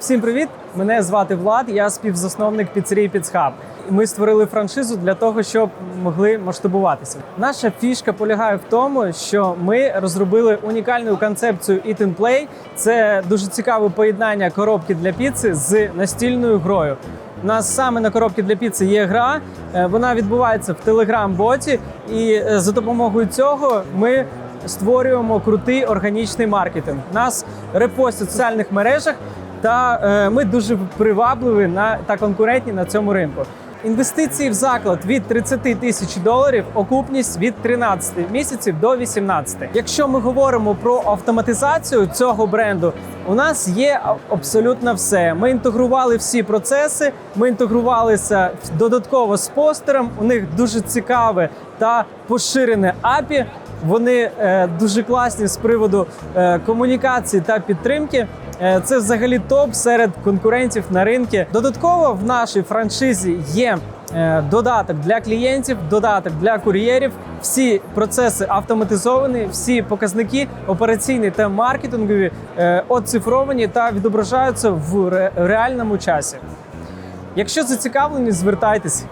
Всім привіт! Мене звати Влад. Я співзасновник піцерії Піцхаб. Ми створили франшизу для того, щоб могли масштабуватися. Наша фішка полягає в тому, що ми розробили унікальну концепцію Eat and Play. Це дуже цікаве поєднання коробки для піци з настільною грою. У нас саме на коробці для піци є гра. Е, Вона відбувається в Telegram-боті, і е, за допомогою цього ми створюємо крутий органічний маркетинг. Нас репостять в соціальних мережах, та е, ми дуже привабливі на та конкурентні на цьому ринку. Інвестиції в заклад від 30 тисяч доларів, окупність від 13 місяців до 18. Якщо ми говоримо про автоматизацію цього бренду, у нас є абсолютно все. Ми інтегрували всі процеси, ми інтегрувалися додатково з постером. У них дуже цікаве та поширене API. Вони е, дуже класні з приводу е, комунікації та підтримки. Е, Це взагалі топ серед конкурентів на ринку. Додатково в нашій франшизі є е, додаток для клієнтів, додаток для кур'єрів. Всі процеси автоматизовані, всі показники операційні та маркетингові е, оцифровані та відображаються в реальному часі. Якщо зацікавлені, звертайтесь.